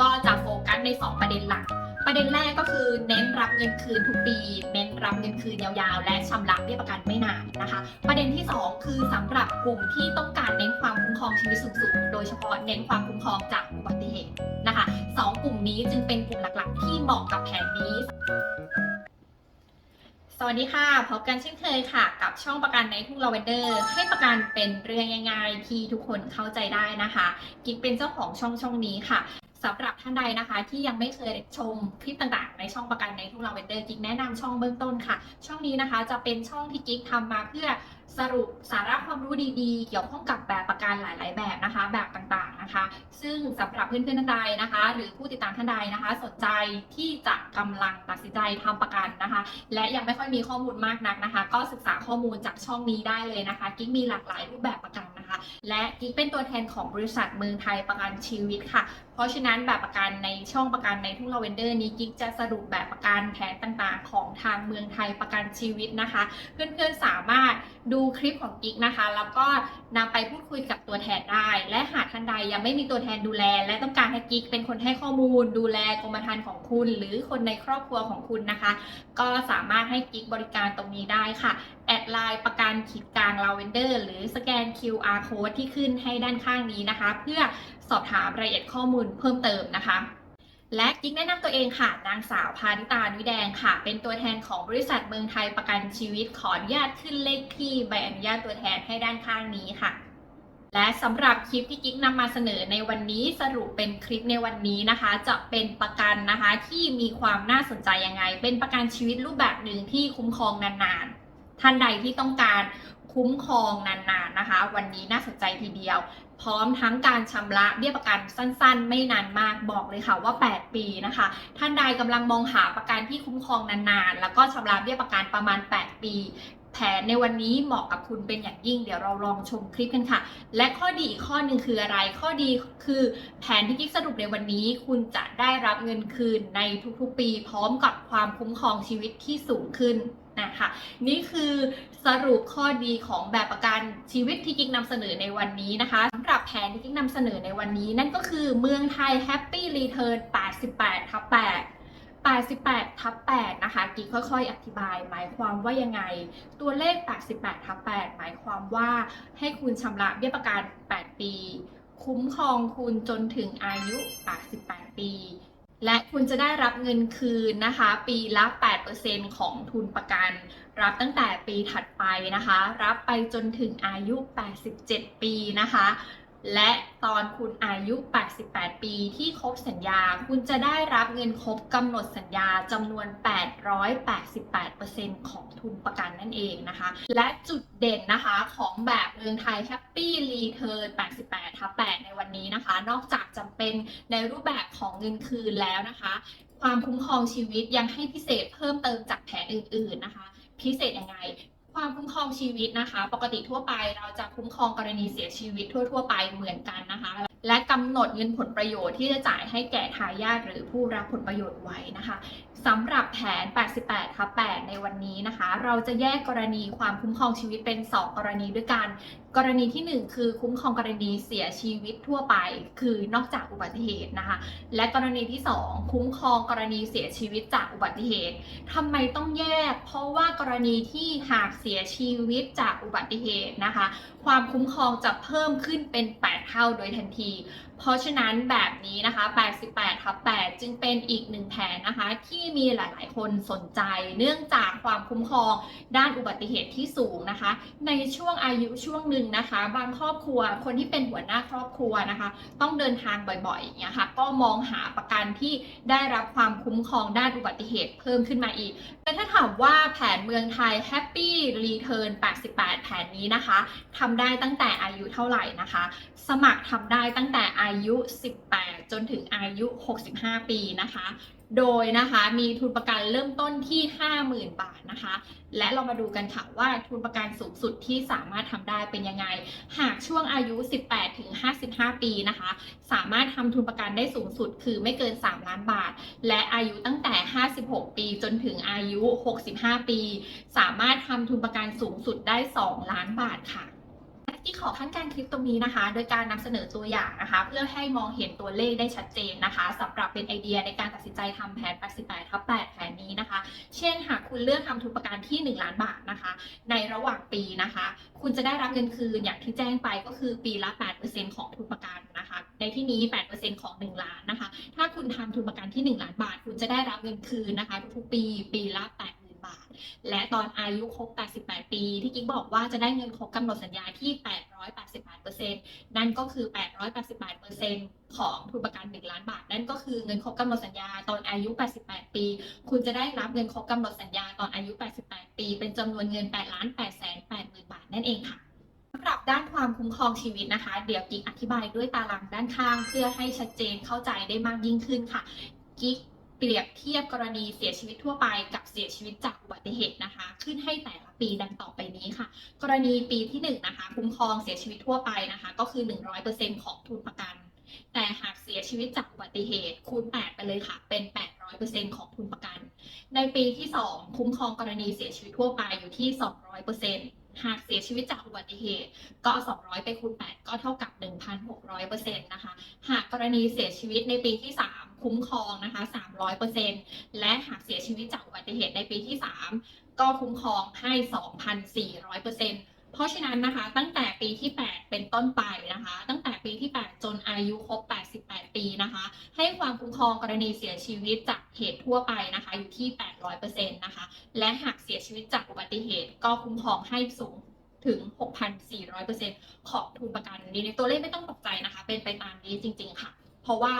ก็จะโฟกัสใน 2 ประเด็นหลัก ประเด็นแรกก็คือเน้นรับเงินคืนทุกปี เน้นรับเงินคืนยาวๆ และชำระเบี้ยประกันไม่นานนะคะ ประเด็นที่ 2 คือสำหรับกลุ่มที่ต้องการเน้นความคุ้มครองชีวิตสูงๆ โดยเฉพาะเน้นความคุ้มครองจากอุบัติเหตุนะคะสองกลุ่มนี้จึงเป็นกลุ่มหลักๆ ที่เหมาะกับแผนนี้สวัสดีค่ะ พบกันเช่นเคยค่ะ กับช่องประกันในทุ่งลาเวนเดอร์ ให้ประกันเป็นเรื่องง่ายๆที่ทุกคนเข้าใจได้นะคะ กิ๊กเป็นเจ้าของช่องช่องนี้ค่ะ สำหรับท่านใดนะคะ ที่ยังไม่เคยชมคลิปต่างๆ ในช่องประกันในทุ่งลาเวนเดอร์กิ๊กแนะนำช่องเบื้องต้นค่ะ ช่องนี้นะคะจะเป็นช่องที่กิ๊กทำมาเพื่อ สรุปสาระความรู้ดีๆ เกี่ยวข้องกับแบบประกันหลายๆ แบบนะคะ แบบต่างๆนะคะ ซึ่งสำหรับเพื่อนๆท่านใดนะคะ หรือผู้ติดตามท่านใดนะคะ สนใจที่จะกำลังตัดสินใจทำประกันนะคะ และยังไม่ค่อยมีข้อมูลมากนักนะคะ ก็ศึกษาข้อมูลจากช่องนี้ได้เลยนะคะ กิ๊กมีหลากหลายรูปแบบประกันนะคะ และกิ๊กเป็นตัวแทนของบริษัทเมืองไทยประกันชีวิตค่ะ เพราะฉะนั้นแบบประกันในช่องประกันในทุ่งลาเวนเดอร์นี้กิ๊กจะสรุปแบบประกันแผนต่างๆ ของทางเมืองไทยประกันชีวิตนะคะ เพื่อนๆสามารถดููคลิปของกิ๊กนะคะ แล้วก็นำไปพูดคุยกับตัวแทนได้ และหากท่านใดยังไม่มีตัวแทนดูแล และต้องการให้กิ๊กเป็นคนให้ข้อมูล ดูแลกรมธรรม์ของคุณ หรือคนในครอบครัวของคุณนะคะ ก็สามารถให้กิ๊กบริการตรงนี้ได้ค่ะ แอดไลน์ประกันขีดกลางลาเวนเดอร์หรือสแกน QR code ที่ขึ้นให้ด้านข้างนี้นะคะ เพื่อสอบถามรายละเอียดข้อมูลเพิ่มเติมนะคะ และกิ๊กแนะนำตัวเองค่ะ นางสาวพานิตานุแดงค่ะ เป็นตัวแทนของบริษัทเมืองไทยประกันชีวิตขออนุญาตขึ้นเลขที่ใบอนุญาตตัวแทนให้ด้านข้างนี้ค่ะ และสำหรับคลิปที่กิ๊กนำมาเสนอในวันนี้สรุปเป็นคลิปในวันนี้นะคะ จะเป็นประกันนะคะที่มีความน่าสนใจยังไง เป็นประกันชีวิตรูปแบบหนึ่งที่คุ้มครองนานๆ ท่านใดที่ต้องการคุ้มครองนานๆนะคะ วันนี้น่าสนใจทีเดียว พร้อมทั้งการชำระเบี้ยประกันสั้นๆ ไม่นานมากบอกเลยค่ะว่า 8 ปีนะคะ ท่านใดกำลังมองหาประกันที่คุ้มครองนานๆ แล้วก็ชำระเบี้ยประกันประมาณ 8 ปีแผนในวันนี้เหมาะกับคุณเป็นอย่างยิ่ง เดี๋ยวเราลองชมคลิปกันค่ะ และข้อดีอีกข้อหนึ่งคืออะไร ข้อดีคือแผนที่กิ๊กสรุปในวันนี้ คุณจะได้รับเงินคืนในทุกๆปี พร้อมกับความคุ้มครองชีวิตที่สูงขึ้น นะคะนี่คือสรุปข้อดีของแบบประกันชีวิตที่กิ๊กนำเสนอในวันนี้นะคะสำหรับแผนที่กิ๊กนำเสนอในวันนี้ นั่นก็คือเมืองไทย Happy Return 88ทับ8 88ทับ8นะคะกิ๊กค่อยๆ อธิบาย หมายความว่ายังไง ตัวเลข 88ทับ8หมายความว่าให้คุณชำระเบี้ยประกัน 8 ปี คุ้มครองคุณจนถึงอายุ 88 ปี และคุณจะได้รับเงินคืนนะคะ ปีละ 8%ของทุนประกัน รับตั้งแต่ปีถัดไปนะคะ รับไปจนถึงอายุ 87 ปีนะคะ และตอนคุณอายุ 88 ปีที่ครบสัญญา คุณจะได้รับเงินครบกำหนดสัญญาจำนวน 888%ของทุนประกันนั่นเองนะคะ และจุดเด่นนะคะของแบบเมืองไทย Happy Return 88ทับ8ในวันนี้นะคะ นอกจากจำเป็นในรูปแบบของเงินคืนแล้วนะคะ ความคุ้มครองชีวิตยังให้พิเศษเพิ่มเติมจากแผนอื่น ๆนะคะ พิเศษยังไง ความคุ้มครองชีวิตนะคะ ปกติทั่วไปเราจะคุ้มครองกรณีเสียชีวิตทั่ว ๆ ไปเหมือนกันนะคะ และกำหนดเงินผลประโยชน์ที่จะจ่ายให้แก่ทายาทหรือผู้รับผลประโยชน์ไว้นะคะ สำหรับแผน 88ทับ8ในวันนี้นะคะ เราจะแยกกรณีความคุ้มครองชีวิตเป็น 2 กรณีด้วยกัน กรณีที่ 1 คือคุ้มครองกรณีเสียชีวิตทั่วไป คือนอกจากอุบัติเหตุนะคะ และกรณีที่ 2 คุ้มครองกรณีเสียชีวิตจากอุบัติเหตุทำไมต้องแยก เพราะว่ากรณีที่หากเสียชีวิตจากอุบัติเหตุนะคะ ความคุ้มครองจะเพิ่มขึ้นเป็น 8 เท่าโดยทันที เพราะฉะนั้นแบบนี้นะคะ 88ทับ8จึงเป็นอีกหนึ่งแผนนะคะ ที่มีหลาย ๆ คนสนใจ เนื่องจากความคุ้มครองด้านอุบัติเหตุที่สูงนะคะ ในช่วงอายุช่วงหนึ่งนะคะ บางครอบครัวคนที่เป็นหัวหน้าครอบครัวนะคะ ต้องเดินทางบ่อยๆอย่างเงี้ยค่ะ ก็มองหาประกันที่ได้รับความคุ้มครองด้านอุบัติเหตุเพิ่มขึ้นมาอีกแต่ถ้าถามว่าแผนเมืองไทย Happy Return 88 แผนนี้นะคะทำได้ตั้งแต่อายุเท่าไหร่นะคะ สมัครทำได้ตั้งแต่อาายุ 18 จนถึงอายุ 65 ปีนะคะ โดยนะคะมีทุนประกันเริ่มต้นที่ 50,000 บาทนะคะ และเรามาดูกันค่ะว่าทุนประกันสูงสุดที่สามารถทำได้เป็นยังไง หากช่วงอายุ 18 ถึง 55 ปีนะคะ สามารถทำทุนประกันได้สูงสุดคือไม่เกิน 3 ล้านบาท และอายุตั้งแต่ 56 ปีจนถึงอายุ 65 ปี สามารถทำทุนประกันสูงสุดได้ 2 ล้านบาทค่ะ ที่ขอขั้นการคลิปตรงนี้นะคะ โดยการนำเสนอตัวอย่างนะคะ เพื่อให้มองเห็นตัวเลขได้ชัดเจนนะคะสำหรับเป็นไอเดียในการตัดสินใจทำแผน 88ทับ8แผนนี้นะคะ เช่นหากคุณเลือกทำทุนประกันที่ 1 ล้านบาทนะคะ ในระหว่างปีนะคะ คุณจะได้รับเงินคืนอย่างที่แจ้งไปก็คือปีละ 8%ของทุนประกันนะคะ ในที่นี้ 8%ของ 1 ล้านนะคะ ถ้าคุณทำทุนประกันที่ 1 ล้านบาท คุณจะได้รับเงินคืนนะคะ ทุกปีปีละ8 บาท และตอนอายุครบ 88 ปี ที่กิ๊กบอกว่าจะได้เงินครบกำหนดสัญญาที่ 888%นั่นก็คือ 888%ของทุนประกัน 1 ล้านบาท นั่นก็คือเงินครบกำหนดสัญญาตอนอายุ 88 ปี คุณจะได้รับเงินครบกำหนดสัญญาตอนอายุ 88 ปี เป็นจำนวนเงิน8 8 8 0 0 0 0บาทนั่นเองค่ะสำหรับด้านความคุ้มครองชีวิตนะคะ เดี๋ยวกิ๊กอธิบายด้วยตารางด้านข้าง เพื่อให้ชัดเจนเข้าใจได้มากยิ่งขึ้นค่ะกิ๊ก เปรียบเทียบกรณีเสียชีวิตทั่วไปกับเสียชีวิตจากอุบัติเหตุนะคะ ขึ้นให้แต่ละปีดังต่อไปนี้ค่ะ กรณีปีที่1นงนะคะคุ้มครองเสียชีวิตทั่วไปนะคะ ก็คือ 100%ของทุนประกัน แต่หากเสียชีวิตจากอุบัติเหตุคูณ 8 ไปเลยค่ะ เป็น 800%ของทุนประกัน ในปีที่ 2 คุ้มครองกรณีเสียชีวิตทั่วไปอยู่ที่ 200% หากเสียชีวิตจากอุบัติเหตุ ก็200 ไปคูณ 8 ก็เท่ากับ 1,600%นะคะ หากกรณีเสียชีวิตในปีที่ 3 คุ้มครองนะคะ 300%และหากเสียชีวิตจากอุบัติเหตุในปีที่ 3 ก็คุ้มครองให้ 2,400%เพราะฉะนั้นนะคะ ตั้งแต่ปีที่ 8 เป็นต้นไปนะคะ ตั้งแต่ปีที่ 8 จนอายุครบ 88 ปีนะคะ ให้ ความคุ้มครองกรณีเสียชีวิตจากเหตุทั่วไปนะคะอยู่ที่ 800%นะคะ และหากเสียชีวิตจากอุบัติเหตุก็คุ้มครองให้สูงถึง 6,400%ของทุนประกันนี้ในตัวเลขไม่ต้องตกใจนะคะ เป็นไปตามนี้จริง ๆ ค่ะ เพราะว่า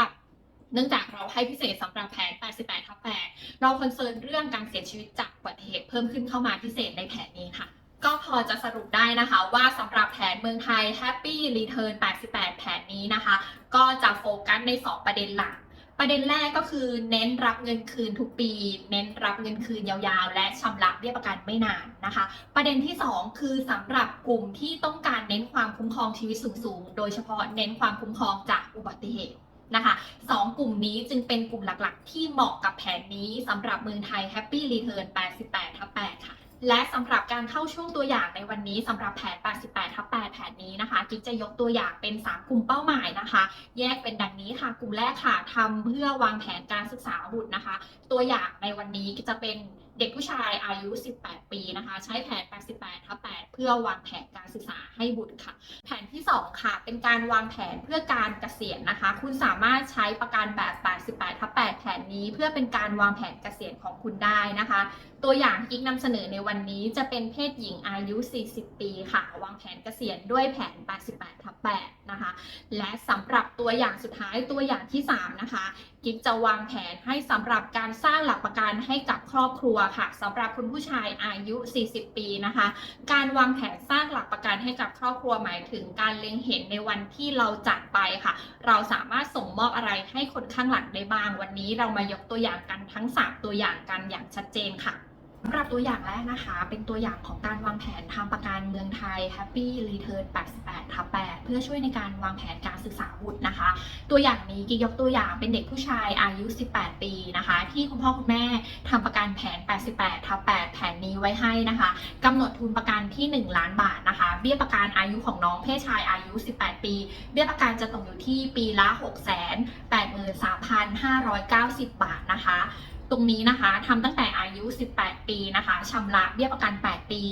เนื่องจากเราให้พิเศษสำหรับแผน 88ทับ8เราคอนเซิร์นเรื่องการเสียชีวิตจากอุบัติเหตุเพิ่มขึ้นเข้ามาพิเศษในแผนนี้ค่ะ ก็พอจะสรุปได้นะคะว่าสำหรับแผนเมืองไทย Happy Return 88 แผนนี้นะคะ ก็จะโฟกัสใน 2 ประเด็นหลัก ประเด็นแรกก็คือเน้นรับเงินคืนทุกปี เน้นรับเงินคืนยาวๆ และชำระเบี้ยประกันไม่นานนะคะ ประเด็นที่ 2 คือสำหรับกลุ่มที่ต้องการเน้นความคุ้มครองชีวิตสูงๆ โดยเฉพาะเน้นความคุ้มครองจากอุบัติเหตุนะคะสองกลุ่มนี้จึงเป็นกลุ่มหลักๆ ที่เหมาะกับแผนนี้สำหรับเมืองไทย Happy Return 88ทับ8ค่ะ และสำหรับการเข้าช่วงตัวอย่างในวันนี้สำหรับแผน 88ทับ8แผนนี้นะคะกิ๊กจะยกตัวอย่างเป็น 3 กลุ่มเป้าหมายนะคะ แยกเป็นดังนี้ค่ะ กลุ่มแรกค่ะทำเพื่อวางแผนการศึกษาบุตรนะคะ ตัวอย่างในวันนี้จะเป็น เด็กผู้ชายอายุ 18 ปีนะคะ ใช้แผน 88ทับ8เพื่อวางแผนการศึกษาให้บุตรค่ะ แผนที่ 2 ค่ะ เป็นการวางแผนเพื่อการเกษียณนะคะ คุณสามารถใช้ประกันแบบ 88ทับ8แผนนี้ เพื่อเป็นการวางแผนเกษียณของคุณได้นะคะ ตัวอย่างที่กิ๊กนำเสนอในวันนี้จะเป็นเพศหญิงอายุ 40 ปีค่ะ วางแผนเกษียณด้วยแผน 88ทับ8นะคะ และสำหรับตัวอย่างสุดท้ายตัวอย่างที่ 3 นะคะ กิ๊กจะวางแผนให้สำหรับการสร้างหลักประกันให้กับครอบครัวค่ะสำหรับคุณผู้ชายอายุ 40 ปีนะคะ การวางแผนสร้างหลักประกันให้กับครอบครัวหมายถึงการเล็งเห็นในวันที่เราจากไปค่ะ เราสามารถส่งมอบอะไรให้คนข้างหลังได้บ้าง วันนี้เรามายกตัวอย่างกันทั้ง 3 ตัวอย่างกันอย่างชัดเจนค่ะ สำหรับตัวอย่างแรกนะคะ เป็นตัวอย่างของการวางแผนทำประกันเมืองไทย Happy Return 88ทับ8เพื่อช่วยในการวางแผนการศึกษาบุตรนะคะ ตัวอย่างนี้กิ๊กยกตัวอย่างเป็นเด็กผู้ชายอายุ 18 ปีนะคะ ที่คุณพ่อคุณแม่ทำประกันแผน 88ทับ8แผนนี้ไว้ให้นะคะกำหนดทุนประกันที่ 1 ล้านบาทนะคะ เบี้ยประกันอายุของน้องเพศชายอายุ 18 ปี เบี้ยประกันจะตกอยู่ที่ปีละ 683,590 บาทนะคะ ตรงนี้นะคะทำตั้งแต่อายุ 18 ปีนะคะชำระเบี้ยประกัน 8 ปี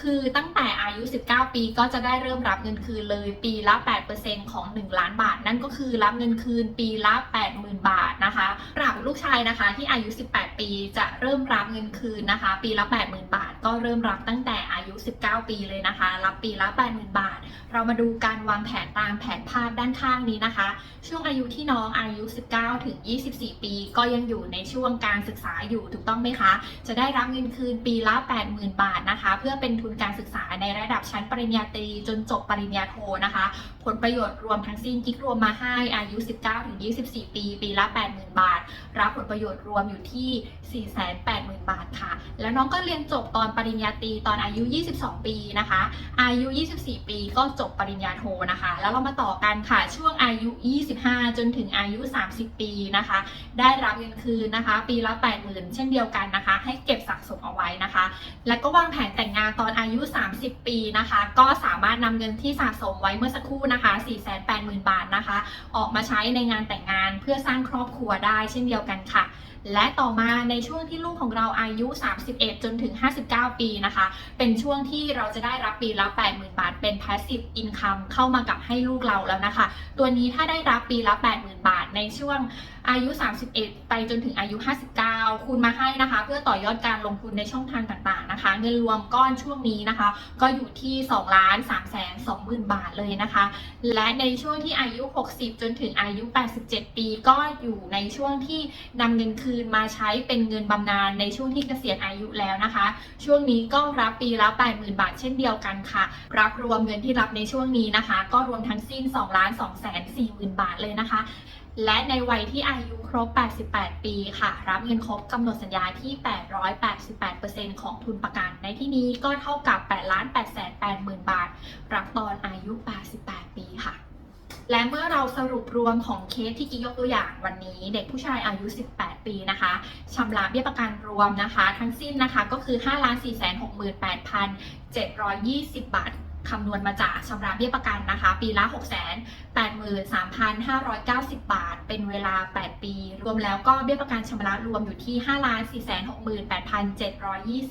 คือตั้งแต่อายุ 19 ปีก็จะได้เริ่มรับเงินคืนเลยปีละ 8%ของ 1 ล้านบาท นั่นก็คือรับเงินคืนปีละ 80,000 บาทนะคะสำหรับลูกชายนะคะที่อายุ 18 ปีจะเริ่มรับเงินคืนนะคะ ปีละ 80,000 บาท ก็เริ่มรับตั้งแต่อายุ 19 ปีเลยนะคะ รับปีละ 80,000 บาท เรามาดูการวางแผนตามแผนภาพด้านข้างนี้นะคะ ช่วงอายุที่น้องอายุ 19 ถึง 24 ปี ก็ยังอยู่ในช่วงการศึกษาอยู่ถูกต้องไหมคะ จะได้รับเงินคืนปีละ 80,000 บาทนะคะ เพื่อเป็นทุนการศึกษาในระดับชั้นปริญญาตรีจนจบปริญญาโทนะคะ ผลประโยชน์รวมทั้งสิ้นกิ๊กรวมมาให้อายุ 19-24 ปี ปีละ 80,000 บาท รับผลประโยชน์รวมอยู่ที่ 480,000 บาทค่ะ แล้วน้องก็เรียนจบตอนปริญญาตรีตอนอายุ 22 ปีนะคะ อายุ 24 ปีก็จบปริญญาโทนะคะ แล้วเรามาต่อกันค่ะช่วงอายุ 25 จนถึงอายุ 30 ปีนะคะ ได้รับเงินคืนนะคะ ปีละละ80,000เช่นเดียวกันนะคะ ให้เก็บสะสมเอาไว้นะคะ แล้วก็วางแผนแต่งงานตอนอายุ 30 ปีนะคะ ก็สามารถนำเงินที่สะสมไว้เมื่อสักครู่นะคะ 480,000 บาทนะคะ ออกมาใช้ในงานแต่งงานเพื่อสร้างครอบครัวได้เช่นเดียวกันค่ะและต่อมาในช่วงที่ลูกของเราอายุ 31 จนถึง 59 ปีนะคะ เป็นช่วงที่เราจะได้รับปีละ 80,000 บาท เป็น passive income เข้ามากับให้ลูกเราแล้วนะคะ ตัวนี้ถ้าได้รับปีละ 80,000 บาทในช่วงอายุ 31 ไปจนถึงอายุ 59คูณมาให้นะคะ เพื่อต่อยอดการลงทุนในช่องทางต่างๆนะคะ เงินรวมก้อนช่วงนี้นะคะ ก็อยู่ที่2ล้าน3แสน20,000 บาทเลยนะคะ และในช่วงที่อายุ 60 จนถึงอายุ 87 ปีก็อยู่ในช่วงที่นำเงินคืนมาใช้เป็นเงินบำนาญในช่วงที่เกษียณอายุแล้วนะคะ ช่วงนี้ก็รับปีละ80,000 บาทเช่นเดียวกันค่ะ รับรวมเงินที่รับในช่วงนี้นะคะ ก็รวมทั้งสิ้น2ล้าน2แสน40,000 บาทเลยนะคะ และในวัยที่อายุครบ 88 ปีค่ะ รับเงินครบกำหนดสัญญาที่ 888%ของทุนประกัน ในที่นี้ก็เท่ากับ 8,880,000 บาท รับตอนอายุ 88 ปีค่ะ และเมื่อเราสรุปรวมของเคสที่กิ๊กยกตัวอย่างวันนี้ เด็กผู้ชายอายุ 18 ปีนะคะชำระเบี้ยประกันรวมนะคะ ทั้งสิ้นนะคะก็คือ 5 4 6 8 720 บาท คำนวณมาจากชำระเบี้ยประกันนะคะ ปีละ 6 83,590 บาท เป็นเวลา 8 ปี รวมแล้วก็เบี้ยประกันชำระรวมอยู่ที่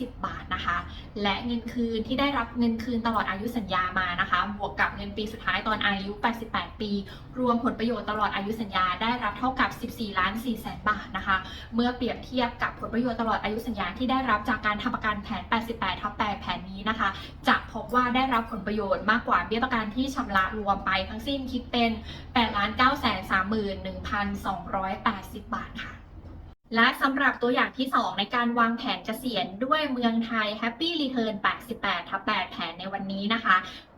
5,468,720 บาทนะคะ และเงินคืนที่ได้รับเงินคืนตลอดอายุสัญญามานะคะ บวกกับเงินปีสุดท้ายตอนอายุ 88 ปี รวมผลประโยชน์ตลอดอายุสัญญาได้รับเท่ากับ 14ล้าน4แสนบาทนะคะ เมื่อเปรียบเทียบกับผลประโยชน์ตลอดอายุสัญญาที่ได้รับจากการทำประกันแผน 88ทับ8แผนนี้นะคะ จะพบว่าได้รับผลประโยชน์มากกว่าเบี้ยประกันที่ชำระรวมไปทั้งสิ้นคิดเป็น8 9 3 1 280 บาทค่ะ และสำหรับตัวอย่างที่ 2 ในการวางแผนเกษียณด้วยเมืองไทย Happy Return 88ทับ8แผนในวันนี้นะคะ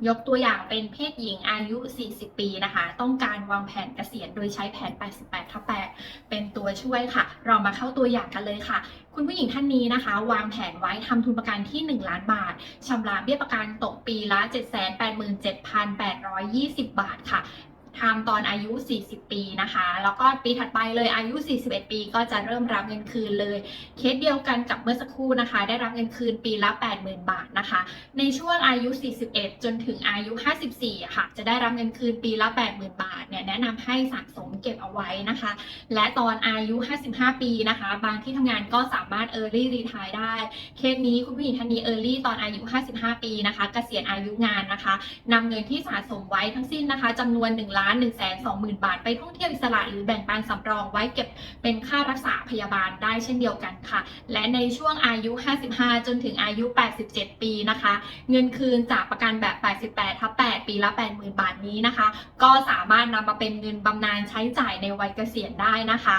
ยกตัวอย่างเป็นเพศหญิงอายุ 40 ปีนะคะ ต้องการวางแผนเกษียณโดยใช้แผน 88ทับ8เป็นตัวช่วยค่ะ เรามาเข้าตัวอย่างกันเลยค่ะ คุณผู้หญิงท่านนี้นะคะ วางแผนไว้ทำทุนประกันที่ 1 ล้านบาทชำระเบี้ยประกันตกปีละ 787,820 บาทค่ะ ทำตอนอายุ 40 ปีนะคะ แล้วก็ปีถัดไปเลยอายุ 41 ปี ก็จะเริ่มรับเงินคืนเลย เคสเดียวกันกับเมื่อสักครู่นะคะ ได้รับเงินคืนปีละ 80,000 บาทนะคะ ในช่วงอายุ 41 จนถึงอายุ 54 ค่ะ จะได้รับเงินคืนปีละ 80,000 บาท เนี่ย แนะนำให้สะสมเก็บเอาไว้นะคะ และตอนอายุ 55 ปีนะคะ บางที่ทำงานก็สามารถ Early Retire ได้ เคสนี้คุณผู้หญิงท่านนี้ Early ตอนอายุ 55 ปีนะคะ เกษียณอายุงานนะคะนำเงินที่สะสมไว้ทั้งสิ้นนะคะจำนวน1ล้าน1แสน20,000 บาท ไปท่องเที่ยวอิสระหรือแบ่งปันสำรองไว้เก็บเป็นค่ารักษาพยาบาลได้เช่นเดียวกันค่ะ และในช่วงอายุ 55 จนถึงอายุ 87 ปีนะคะ เงินคืนจากประกันแบบ 88 ทับ 8 ปีละ 80,000 บาทนี้นะคะ ก็สามารถนำมาเป็นเงินบำนาญใช้จ่ายในวัยเกษียณได้นะคะ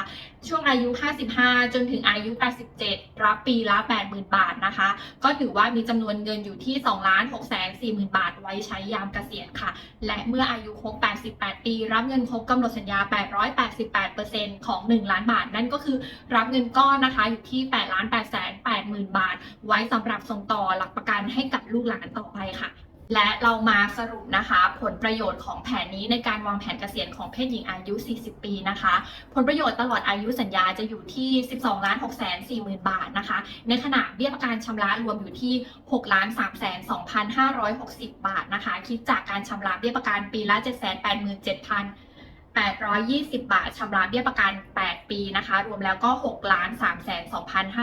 ช่วงอายุ 55 จนถึงอายุ 87 รับปีละ 80,000 บาทนะคะ ก็ถือว่ามีจำนวนเงินอยู่ที่2ล้าน6แสน40,000 บาทไว้ใช้ยามเกษียณค่ะ และเมื่ออายุครบ88ปี รับเงินครบกำหนดสัญญา 888%ของ 1 ล้านบาท นั่นก็คือรับเงินก้อนนะคะอยู่ที่8ล้าน8แสน80,000 บาท ไว้สำหรับส่งต่อหลักประกันให้กับลูกหลานต่อไปค่ะ และเรามาสรุปนะคะ ผลประโยชน์ของแผนนี้ในการวางแผนเกษียณของเพศหญิงอายุ 40 ปีนะคะ ผลประโยชน์ตลอดอายุสัญญาจะอยู่ที่ 12ล้าน6แสน40,000บาทนะคะ ในขณะเบี้ยประกันชำระรวมอยู่ที่6ล้าน3แสน2,560 บาทนะคะ คิดจากการชำระเบี้ยประกันปีละ 787,000 820 บาทชำระเบี้ยประกัน 8 ปีนะคะ รวมแล้วก็6ล้าน3แสน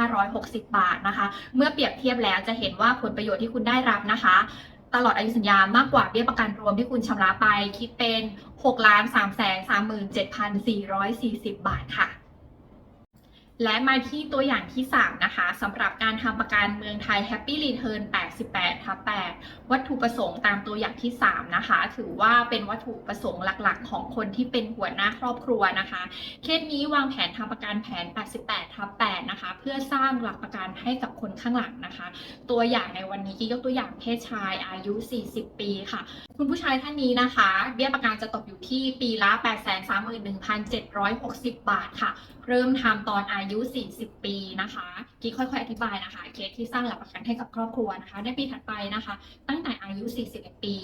2,560 บาทนะคะ เมื่อเปรียบเทียบแล้วจะเห็นว่าผลประโยชน์ที่คุณได้รับนะคะ ตลอดอายุสัญญามากกว่าเบี้ยประกันรวมที่คุณชำระไป คิดเป็น6ล้าน3แสน37,440 บาทค่ะ และมาที่ตัวอย่างที่ 3 นะคะสำหรับการทำประกันเมืองไทย Happy Return 88ทับ8วัตถุประสงค์ตามตัวอย่างที่ 3 นะคะ ถือว่าเป็นวัตถุประสงค์หลักๆ ของคนที่เป็นหัวหน้าครอบครัวนะคะ เคสนี้วางแผนทำประกันแผน 88ทับ8นะคะ เพื่อสร้างหลักประกันให้กับคนข้างหลังนะคะ ตัวอย่างในวันนี้กิ๊กยกตัวอย่างเพศชายอายุ 40 ปีค่ะ คุณผู้ชายท่านนี้นะคะ เบี้ยประกันจะตกอยู่ที่ปีละ 831,760 บาทค่ะ เริ่มทำตอนอายุยุ 40 ปีนะคะกิ๊กค่อยๆ อธิบายนะคะเคสที่สร้างหลักประกันให้กับครอบครัวนะคะ ในปีถัดไปนะคะ ตั้งแต่อายุ 41 ปี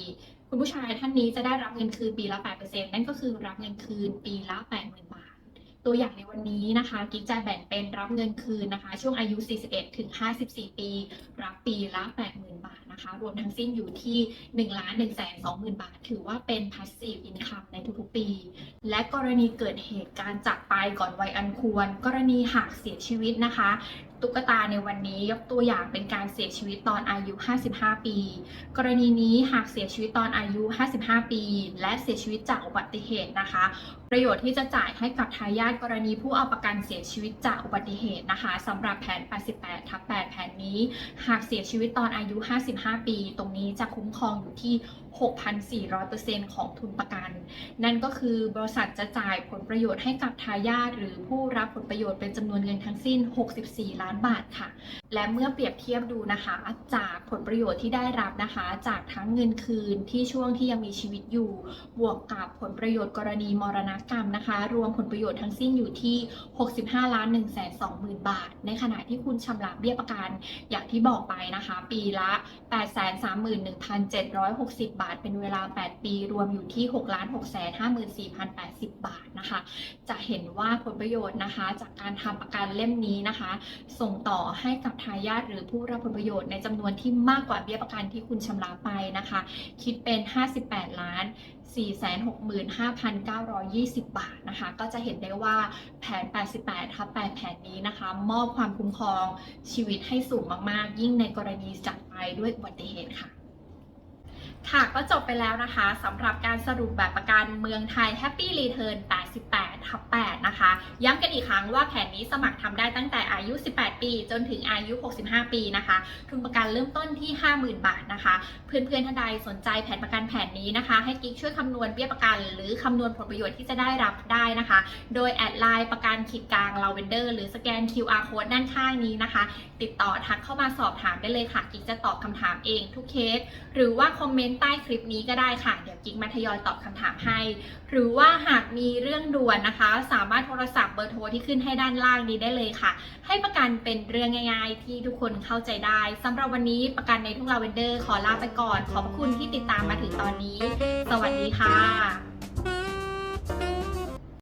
คุณผู้ชายท่านนี้จะได้รับเงินคืนปีละ 8%นั่นก็คือรับเงินคืนปีละ 80,000 บาท ตัวอย่างในวันนี้นะคะกิ๊กจะแบ่งเป็นรับเงินคืนนะคะ ช่วงอายุ 41 ถึง 54 ปี รับปีละ 80,000 บาทนะคะ รวมทั้งสิ้นอยู่ที่1 1 2 0 0 0 0 บาท ถือว่าเป็น passive income ในทุกๆ ปี และกรณีเกิดเหตุการณ์จากไปก่อนวัยอันควร กรณีหากเสียชีวิตนะคะตุ๊กตาในวันนี้ยกตัวอย่างเป็นการเสียชีวิตตอนอายุ 55 ปี กรณีนี้หากเสียชีวิตตอนอายุ 55 ปี และเสียชีวิตจากอุบัติเหตุนะคะ ประโยชน์ที่จะจ่ายให้กับทายาทกรณีผู้เอาประกันเสียชีวิตจากอุบัติเหตุนะคะสำหรับแผน 88 ทับ 8 แผนนี้ หากเสียชีวิตตอนอายุ 55 ปี ตรงนี้จะคุ้มครองอยู่ที่ 6,400%ของทุนประกัน นั่นก็คือบริษัทจะจ่ายผลประโยชน์ให้กับทายาทหรือผู้รับผลประโยชน์เป็นจำนวนเงินทั้งสิ้น 64ล้านล้านบาทค่ะ และเมื่อเปรียบเทียบดูนะคะ จากผลประโยชน์ที่ได้รับนะคะ จากทั้งเงินคืนที่ช่วงที่ยังมีชีวิตอยู่ บวกกับผลประโยชน์กรณีมรณกรรมนะคะ รวมผลประโยชน์ทั้งสิ้นอยู่ที่ 65ล้าน1 2 0 0 0 0 บาท ในขณะที่คุณชำระเบี้ยประกันอย่างที่บอกไปนะคะ ปีละ 831,760 บาท เป็นเวลา 8 ปี รวมอยู่ที่6 6 5 4 0 80 บาทนะคะ จะเห็นว่าผลประโยชน์นะคะ จากการทำประกันเล่มนี้นะคะ ส่งต่อให้กับทายาทหรือผู้รับผลประโยชน์ในจำนวนที่มากกว่าเบี้ยประกันที่คุณชำระไปนะคะ คิดเป็น 58 ล้าน 465,920 บาทนะคะ ก็จะเห็นได้ว่าแผน 88 ทับ 8 แผนนี้นะคะ มอบความคุ้มครองชีวิตให้สูงมาก ๆ ยิ่งในกรณีจากไปด้วยอุบัติเหตุค่ะ ค่ะก็จบไปแล้วนะคะสำหรับการสรุปแบบประกันเมืองไทย Happy Return 88ทับ8นะคะ ย้ำกันอีกครั้งว่าแผนนี้สมัครทำได้ตั้งแต่อายุ 18 ปี จนถึงอายุ 65 ปีนะคะ ทุนประกันเริ่มต้นที่ 50,000 บาทนะคะ เพื่อนๆท่านใดสนใจแผนประกันแผนนี้นะคะ ให้กิ๊กช่วยคำนวณเบี้ยประกัน หรือคำนวณผลประโยชน์ที่จะได้รับได้นะคะ โดยแอดไลน์ประกันขีดกลาง l a v e n d e r หรือสแกน QR code ด้านข้างนี้นะคะ ติดต่อทักเข้ามาสอบถามได้เลยค่ะกิ๊กจะตอบคำถามเองทุกเคส หรือว่าคอมเมนต์ใต้คลิปนี้ก็ได้ค่ะ เดี๋ยวกิ๊กมาทยอยตอบคำถามให้ หรือว่าหากมีเรื่องด่วนนะคะ สามารถโทรศัพท์เบอร์โทรที่ขึ้นให้ด้านล่างนี้ได้เลยค่ะ ให้ประกันเป็นเรื่องง่าย ๆ ที่ทุกคนเข้าใจได้สำหรับวันนี้ประกันในทุ่งลาเวนเดอร์ขอลาไปก่อน ขอบคุณที่ติดตามมาถึงตอนนี้ สวัสดีค่ะ